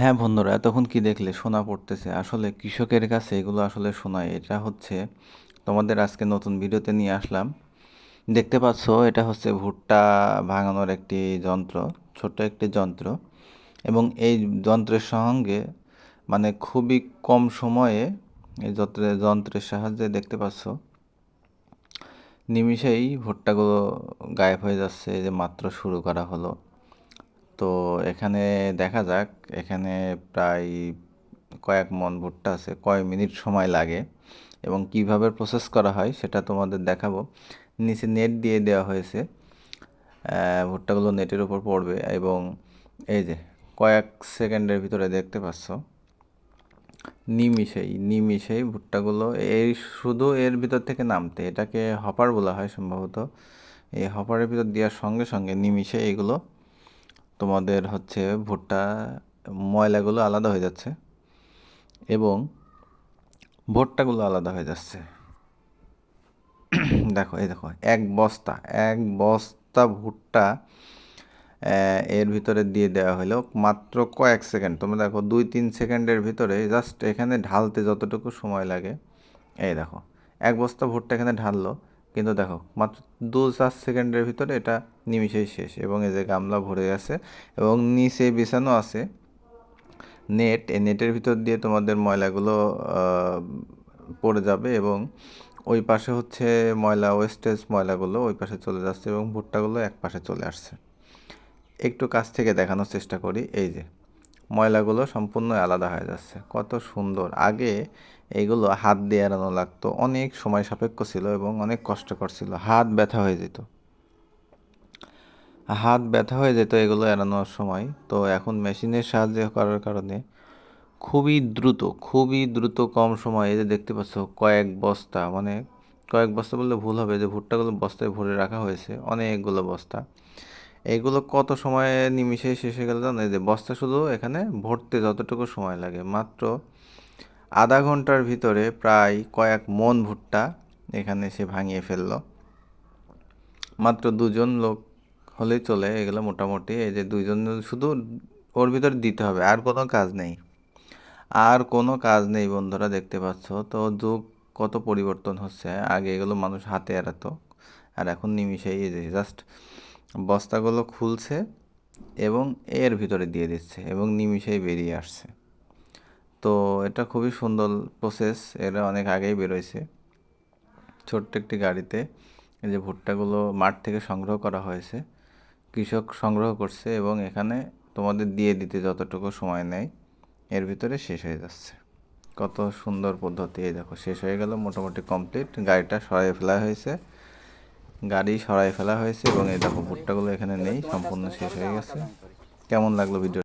হ্যাঁ বন্ধুরা, এতক্ষণ কি দেখলে? সোনা পড়তেছে। আসলে কৃষকের কাছে এগুলো আসলে সোনা। এটা হচ্ছে তোমাদের আজকে নতুন ভিডিওতে নিয়ে আসলাম। দেখতে পাচ্ছ, এটা হচ্ছে ভুট্টা ভাঙানোর একটি যন্ত্র, ছোট্ট একটি যন্ত্র। এবং এই যন্ত্রের সঙ্গে মানে খুবই কম সময়ে এই যন্ত্রের যন্ত্রের সাহায্যে দেখতে পাচ্ছ, নিমিষেই ভুট্টাগুলো গায়েব হয়ে যাচ্ছে। যে মাত্র শুরু করা হলো। তো এখানে দেখা যাক, এখানে প্রায় কয়েক মন ভুট্টা আছে, কয় মিনিট সময় লাগে এবং কীভাবে প্রসেস করা হয় সেটা তোমাদের দেখাবো। নিচে নেট দিয়ে দেওয়া হয়েছে ভুট্টাগুলো নেটের উপর পড়বে এবং এই যে কয়েক সেকেন্ডের ভিতরে দেখতে পাচ্ছ নিমিশেই নিমিশেই ভুট্টাগুলো এই শুধু এর ভিতর থেকে নামতে, এটাকে হপার বলা হয় সম্ভবত, এই হপারের ভিতর দেওয়ার সঙ্গে সঙ্গে নিমিশে এগুলো তোমাদের হচ্ছে ভুট্টা, ময়লাগুলো আলাদা হয়ে যাচ্ছে এবং ভুট্টাগুলো আলাদা হয়ে যাচ্ছে। দেখো, এই দেখো, এক বস্তা এক বস্তা ভুট্টা এর ভিতরে দিয়ে দেওয়া হলো মাত্র কয়েক সেকেন্ড। তোমরা দেখো, দুই তিন সেকেন্ডের ভিতরে জাস্ট এখানে ঢালতে যতটুকু সময় লাগে, এই দেখো, এক বস্তা ভুট্টা এখানে ঢাললো কিন্তু দেখো, মাত্র দু চার সেকেন্ডের ভিতরে এটা নিমিশেই শেষ এবং এই যে গামলা ভরে গেছে এবং নিচে বিছানো আছে নেট, এই নেটের ভিতর দিয়ে তোমাদের ময়লাগুলো পড়ে যাবে এবং ওই পাশে হচ্ছে ময়লা ওয়েস্টেজ ময়লাগুলো ওই পাশে চলে যাচ্ছে এবং ভুট্টাগুলো এক পাশে চলে আসছে। একটু কাছ থেকে দেখানোর চেষ্টা করি, এই যে। ময়লাগুলো সম্পূর্ণ আলাদা হয়ে যাচ্ছে। কত সুন্দর। আগে এগুলো হাত দিয়ে এড়ানো লাগতো। অনেক সময় সাপেক্ষ ছিল এবং অনেক কষ্টকর ছিল। হাত ব্যথা হয়ে যেত। হাত ব্যথা হয়ে যেত এগুলো এড়ানোর সময়। তো এখন মেশিনের সাহায্যে করার কারণে খুবই দ্রুত খুবই দ্রুত কম সময়ে যে দেখতে পাচ্ছ, কয়েক বস্তা মানে কয়েক বস্তা বললে ভুল হবে। যে ভুট্টাগুলো বস্তায় ভরে রাখা হয়েছে, অনেকগুলো বস্তা। এইগুলো কত সময়ে নিমিশে শেষে গেল জানো? যে বস্তা শুধু এখানে ভরতে যতটুকু সময় লাগে। মাত্র আধা ঘণ্টার ভিতরে প্রায় কয়েক মন ভুট্টা এখানে সে ভাঙিয়ে ফেলল। মাত্র দুজন লোক হলেই চলে এগুলো মোটামুটি। এই যে দুইজন শুধু ওর ভিতরে দিতে হবে, আর কোনো কাজ নেই। আর কোনো কাজ নেই বন্ধুরা, দেখতে পাচ্ছ। তো যুগ কত পরিবর্তন হচ্ছে। আগে এগুলো মানুষ হাতে এড়াতো, আর এখন নিমিশেই এই যে জাস্ট বস্তাগুলো খুলছে এবং এর ভিতরে দিয়ে দিচ্ছে এবং নিমিশেই বেরিয়ে আসছে। তো এটা খুবই সুন্দর প্রসেস এটা অনেক আগেই বেরোয়ছে ছোট্ট একটি গাড়িতে যে ভুট্টাগুলো মাঠ থেকে সংগ্রহ করা হয়েছে, কৃষক সংগ্রহ করছে এবং এখানে তোমাদের দিয়ে দিতে যতটুকু সময় নেয়, এর ভিতরে শেষ হয়ে যাচ্ছে। কত সুন্দর পদ্ধতি, এই দেখো, শেষ হয়ে গেল, মোটামুটি কমপ্লিট গাড়িটা সরাই ফেলা হয়েছে। গাড়ি সরাই ফেলা হয়েছে এবং এই দেখো ভুট্টাগুলো এখানে নেই, সম্পূর্ণ শেষ হয়ে গেছে। কেমন লাগল ভিডিও